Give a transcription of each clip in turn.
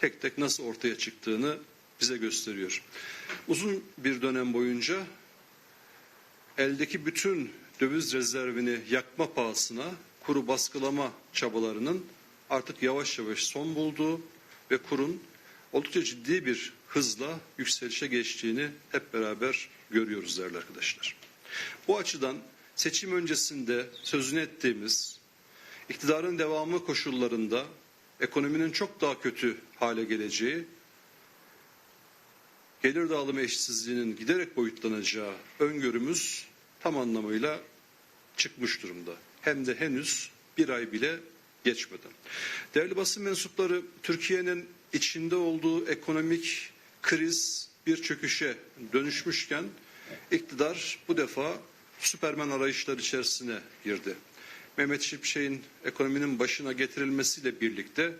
tek tek nasıl ortaya çıktığını bize gösteriyor. Uzun bir dönem boyunca eldeki bütün döviz rezervini yakma pahasına kuru baskılama çabalarının artık yavaş yavaş son bulduğu ve kurun oldukça ciddi bir hızla yükselişe geçtiğini hep beraber görüyoruz değerli arkadaşlar. Bu açıdan seçim öncesinde sözünü ettiğimiz iktidarın devamı koşullarında ekonominin çok daha kötü hale geleceği, gelir dağılımı eşitsizliğinin giderek boyutlanacağı öngörümüz tam anlamıyla çıkmış durumda. Hem de henüz bir ay bile geçmeden. Değerli basın mensupları Türkiye'nin içinde olduğu ekonomik kriz bir çöküşe dönüşmüşken iktidar bu defa Süpermen arayışlar içerisine girdi. Mehmet Şimşek'in ekonominin başına getirilmesiyle birlikte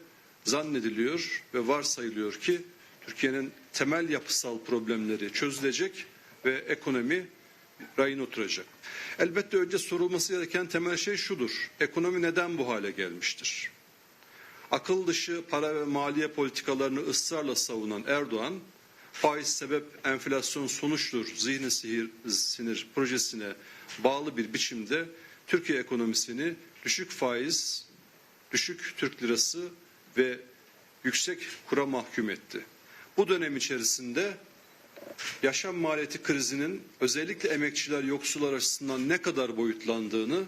zannediliyor ve varsayılıyor ki Türkiye'nin temel yapısal problemleri çözülecek ve ekonomi rayın oturacak. Elbette önce sorulması gereken temel şey şudur. Ekonomi neden bu hale gelmiştir? Akıl dışı para ve maliye politikalarını ısrarla savunan Erdoğan, faiz sebep enflasyon sonuçtur zihni sihir, sinir projesine bağlı bir biçimde Türkiye ekonomisini düşük faiz, düşük Türk lirası ve yüksek kura mahkum etti. Bu dönem içerisinde yaşam maliyeti krizinin özellikle emekçiler, yoksullar açısından ne kadar boyutlandığını,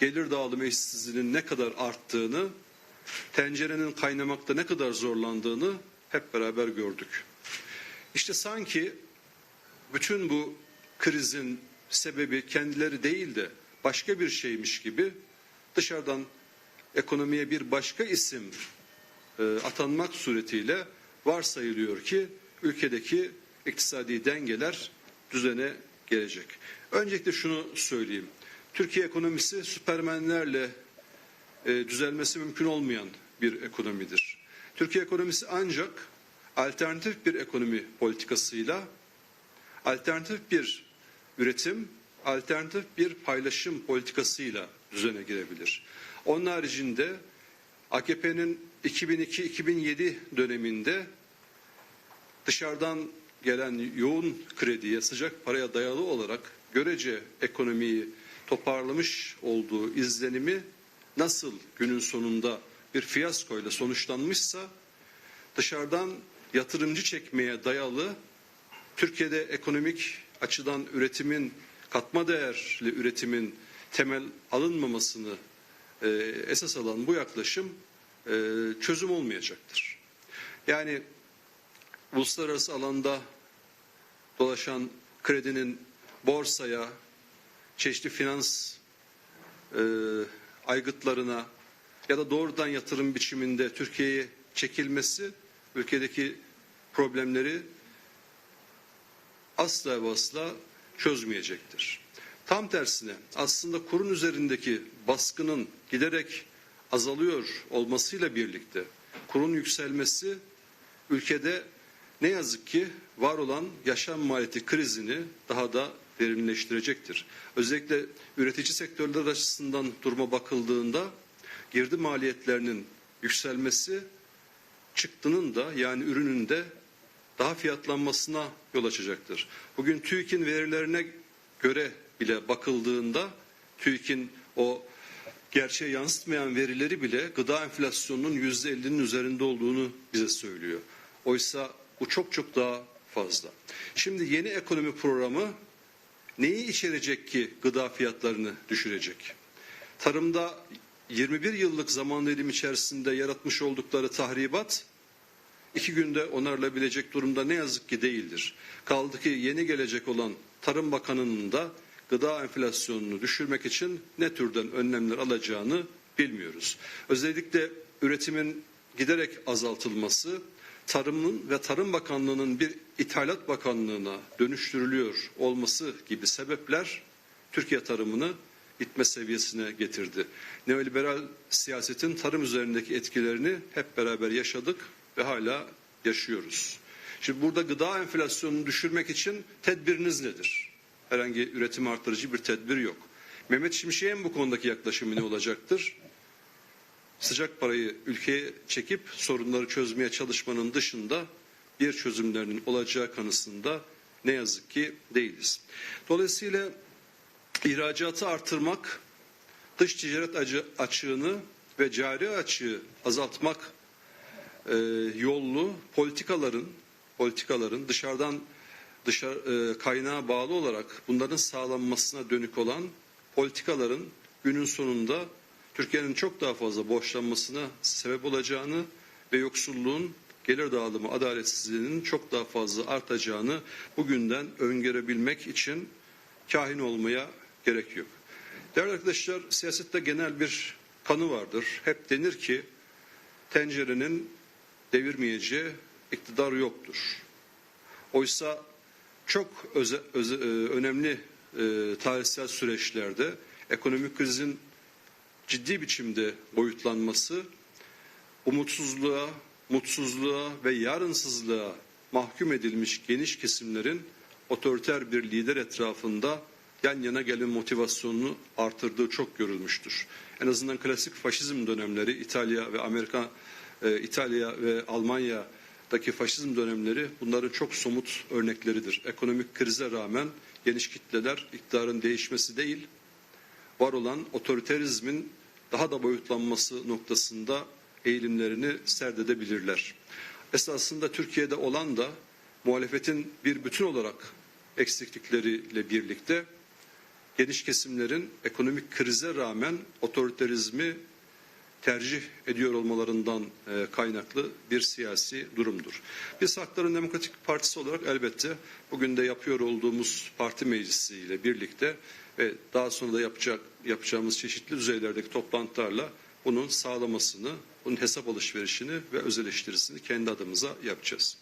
gelir dağılımı eşitsizliğinin ne kadar arttığını, tencerenin kaynamakta ne kadar zorlandığını hep beraber gördük. İşte sanki bütün bu krizin sebebi kendileri değil de başka bir şeymiş gibi dışarıdan ekonomiye bir başka isim e, atanmak suretiyle varsayılıyor ki ülkedeki iktisadi dengeler düzene gelecek. Öncelikle şunu söyleyeyim. Türkiye ekonomisi süpermenlerle e, düzelmesi mümkün olmayan bir ekonomidir. Türkiye ekonomisi ancak alternatif bir ekonomi politikasıyla alternatif bir üretim, alternatif bir paylaşım politikasıyla düzene girebilir. Onun haricinde AKP'nin 2002-2007 döneminde dışarıdan gelen yoğun krediye, sıcak paraya dayalı olarak görece ekonomiyi toparlamış olduğu izlenimi nasıl günün sonunda bir fiyaskoyla sonuçlanmışsa dışarıdan yatırımcı çekmeye dayalı Türkiye'de ekonomik açıdan üretimin katma değerli üretimin temel alınmamasını e, esas alan bu yaklaşım e, çözüm olmayacaktır. Yani uluslararası alanda dolaşan kredinin borsaya, çeşitli finans e, aygıtlarına ya da doğrudan yatırım biçiminde Türkiye'ye çekilmesi ülkedeki problemleri asla ve asla çözmeyecektir. Tam tersine aslında kurun üzerindeki baskının giderek azalıyor olmasıyla birlikte kurun yükselmesi ülkede ne yazık ki var olan yaşam maliyeti krizini daha da derinleştirecektir. Özellikle üretici sektörler açısından duruma bakıldığında girdi maliyetlerinin yükselmesi çıktının da yani ürünün de daha fiyatlanmasına yol açacaktır. Bugün TÜİK'in verilerine göre bile bakıldığında TÜİK'in o gerçeğe yansıtmayan verileri bile gıda enflasyonunun yüzde 50'nin üzerinde olduğunu bize söylüyor. Oysa bu çok çok daha fazla. Şimdi yeni ekonomi programı neyi içerecek ki gıda fiyatlarını düşürecek? Tarımda 21 yıllık zaman dilim içerisinde yaratmış oldukları tahribat iki günde onarılabilecek durumda ne yazık ki değildir. Kaldı ki yeni gelecek olan Tarım Bakanı'nın da gıda enflasyonunu düşürmek için ne türden önlemler alacağını bilmiyoruz. Özellikle üretimin giderek azaltılması, tarımın ve Tarım Bakanlığı'nın bir ithalat bakanlığına dönüştürülüyor olması gibi sebepler Türkiye tarımını itme seviyesine getirdi. Neoliberal siyasetin tarım üzerindeki etkilerini hep beraber yaşadık ve hala yaşıyoruz. Şimdi burada gıda enflasyonunu düşürmek için tedbiriniz nedir? Herhangi üretim artırıcı bir tedbir yok. Mehmet Şimşek'in bu konudaki yaklaşımı ne olacaktır? sıcak parayı ülkeye çekip sorunları çözmeye çalışmanın dışında bir çözümlerinin olacağı kanısında ne yazık ki değiliz. Dolayısıyla ihracatı artırmak, dış ticaret açığını ve cari açığı azaltmak e, yollu politikaların politikaların dışarıdan dışarı e, kaynağa bağlı olarak bunların sağlanmasına dönük olan politikaların günün sonunda Türkiye'nin çok daha fazla borçlanmasına sebep olacağını ve yoksulluğun gelir dağılımı adaletsizliğinin çok daha fazla artacağını bugünden öngörebilmek için kahin olmaya gerek yok. Değerli arkadaşlar siyasette genel bir kanı vardır. Hep denir ki tencerenin devirmeyeceği iktidar yoktur. Oysa çok öze- öze- e, önemli e, tarihsel süreçlerde ekonomik krizin ciddi biçimde boyutlanması umutsuzluğa, mutsuzluğa ve yarınsızlığa mahkum edilmiş geniş kesimlerin otoriter bir lider etrafında yan yana gelme motivasyonunu artırdığı çok görülmüştür. En azından klasik faşizm dönemleri İtalya ve Amerika, e, İtalya ve Almanya'daki faşizm dönemleri bunların çok somut örnekleridir. Ekonomik krize rağmen geniş kitleler iktidarın değişmesi değil, var olan otoriterizmin daha da boyutlanması noktasında eğilimlerini serdedebilirler. Esasında Türkiye'de olan da muhalefetin bir bütün olarak eksiklikleriyle birlikte geniş kesimlerin ekonomik krize rağmen otoriterizmi tercih ediyor olmalarından e, kaynaklı bir siyasi durumdur. Biz Hakların Demokratik Partisi olarak elbette bugün de yapıyor olduğumuz parti meclisiyle birlikte ve daha sonra da yapacak yapacağımız çeşitli düzeylerdeki toplantılarla bunun sağlamasını, bunun hesap alışverişini ve öz kendi adımıza yapacağız.